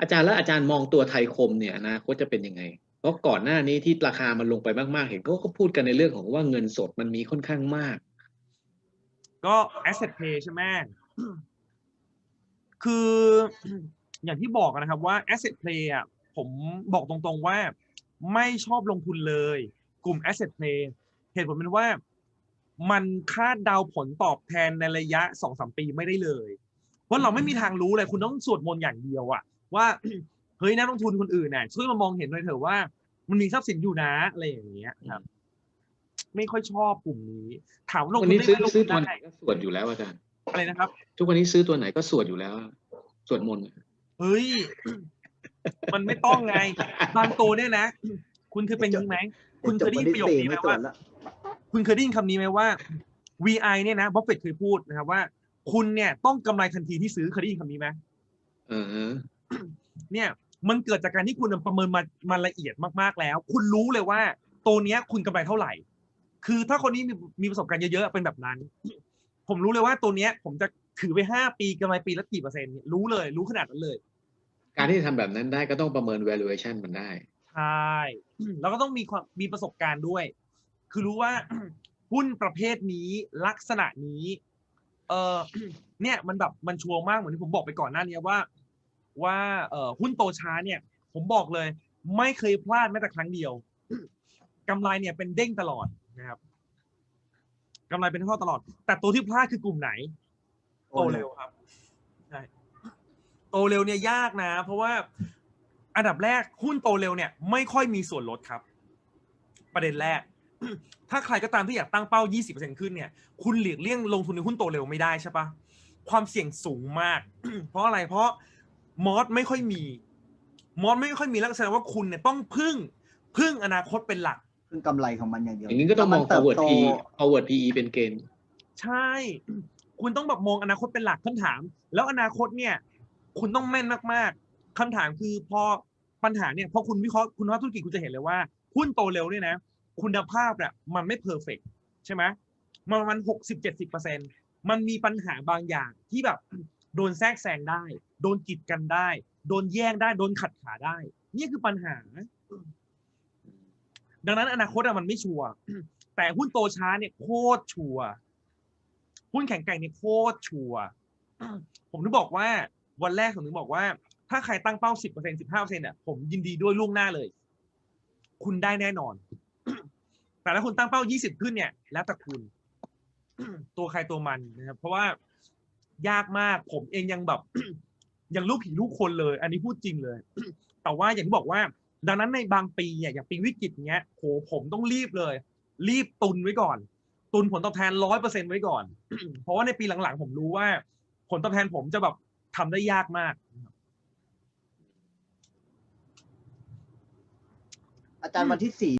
อาจารย์แล้วอาจารย์มองตัวไทยคมเนี่ยอนาคตจะเป็นยังไง เพราะก่อนหน้านี้ที่ราคามันลงไปมากๆ เห็นเขาก็พูดกันในเรื่องของว่าเงินสดมันมีค่อนข้างมาก ก็ asset play ใช่ไหมคืออย่างที่บอกอะนะครับว่า asset play อะผมบอกตรงๆว่าไม่ชอบลงทุนเลย กลุ่ม asset play เหตุผลเป็นว่ามันคาดเดาผลตอบแทนในระยะสองสามปีไม่ได้เลย เพราะเราไม่มีทางรู้เลยคุณต้องสวดมนต์อย่างเดียวอะว่าเฮ้ยนักลงทุนคนอื่นน่ะช่วยมามองเห็นหน่อยเถอะว่า มันมีทรัพย์สินอยู่นะอะไรอย่างเงี้ยครับไม่ค่อยชอบกลุ่มนี้ ถามว่าลงวันทุนนี้ได้ซื้อไหมลงซื้ทุอนตัวไหนได้ก็สวดอยู่แล้วอาจารย์อะไรนะครับ ทุกวันนี้ซื้อตัวไหนก็สวดอยู่แล้วสวดมนต์เฮ้ย มันไม่ต้องไง บางตัวเนี่ยนะ คุณเคยเป็นอยังนี้ไหม คุณเคยได้ยินประโยคนี้ไหมว่า คุณเคยได้ยินคำนี้ไหมว่า VI เนี่ยนะบัฟเฟตเคยพูดนะครับว่า คุณเนี่ยต้องกำไรทันทีที่ซื้อเคยได้ยินคำนี้ไหมเออฮะเนี่ย มันเกิดจากการที่คุณประเมินมามาละเอียดมากๆแล้ว คุณรู้เลยว่า ตัวเนี้ยคุณกำไรเท่าไหร่ คือถ้าคนนี้มีมีประสบการณ์เยอะๆเป็นแบบนั้น ผมรู้เลยว่าตัวเนี้ย ผมจะถือไปห้าปีกำไรปีละกี่เปอร์เซ็นต์เนี่ยรู้เลย รู้ขนาดนั้นเลย การที่จะทำแบบนั้นได้ก็ต้องประเมิน valuation มันได้ใช่แล้วก็ต้องมีความมีประสบการณ์ด้วย คือรู้ว่าหุ้นประเภทนี้ลักษณะนี้ เออเนี่ยมันแบบมันชัวร์มากเหมือนที่ผมบอกไปก่อนหน้านี้ว่า ว่าเออหุ้นโตช้าเนี่ย ผมบอกเลย ไม่เคยพลาดแม้แต่ครั้งเดียวกำไรเนี่ยเป็นเด้งตลอดนะครับกำไรเป็นเท่าตลอด แต่ตัวที่พลาดคือกลุ่มไหน โตเร็วครับใช่โตเร็วเนี่ยยากนะ เพราะว่าอันดับแรกหุ้นโตเร็วเนี่ย ไม่ค่อยมีส่วนลดครับ ประเด็นแรก ถ้าใครก็ตามที่อยากตั้งเป้า 20%ขึ้นเนี่ย คุณหลีกเลี่ยงลงทุนในหุ้นโตเร็วไม่ได้ใช่ปะความเสี่ยงสูงมาก เพราะอะไร เพราะมอสไม่ค่อยมี มอสไม่ค่อยมีแล้วแสดงว่าคุณเนี่ยต้องพึ่งพึ่งอนาคตเป็นหลักคือกำไรของมันอย่างเดียว อย่างนี้ก็ต้องมองแล้วนเติบ forward โต PE forward PE เป็นเกณฑ์ ใช่ คุณต้องแบบมองอนาคตเป็นหลักคำถาม แล้วอนาคตเนี่ย คุณต้องแม่นมากๆคำถามคือพอปัญหาเนี่ยพอคุณวิเคราะห์คุณวิเคราะห์ธุรกิจคุณจะเห็นเลยว่าหุ้นโตเร็วเนี่ยนะ คุณภาพเนี่ยมันไม่เพอร์เฟกใช่ไหมมันมันหกสิบเจ็ดสิบเปอร์เซ็นมันมีปัญหาบางอย่างที่แบบโดนแทรกแซงได้ โดนกีดกันได้ โดนแย่งได้ โดนขัดขาได้ นี่คือปัญหา ดังนั้นอนาคตอะมันไม่ชัวร์แต่หุ้นโตช้าเนี่ยโคตรชัวร์หุ้นแข็งแกร่งเนี่ยโคตรชัวร์ผมถึงบอกว่าวันแรกผมถึงบอกว่า ถ้าใครตั้งเป้าสิบเปอร์เซ็นสิบห้าเปอร์เซ็นต์เนี่ยผมยินดีด้วยล่วงหน้าเลย คุณได้แน่นอน แต่ถ้าคุณตั้งเป้ายี่สิบขึ้นเนี่ย แล้วแต่คุณ ตัวใครตัวมันนะครับ เพราะว่ายากมาก ผมเองยังแบบ ยังลูกผีลูกคนเลย อันนี้พูดจริงเลย แต่ว่าอย่างที่บอกว่า ดังนั้นในบางปีเนี่ย อย่างปีวิกฤตเงี้ยโหผมต้องรีบเลย รีบตุนไว้ก่อน ตุนผลตอบแทนร้อยเปอร์เซ็นไว้ก่อน เพราะว่าในปีหลังๆ ผมรู้ว่า ผลตอบแทนผมจะแบบทำได้ยากมาก อาจารย์วันที่สี่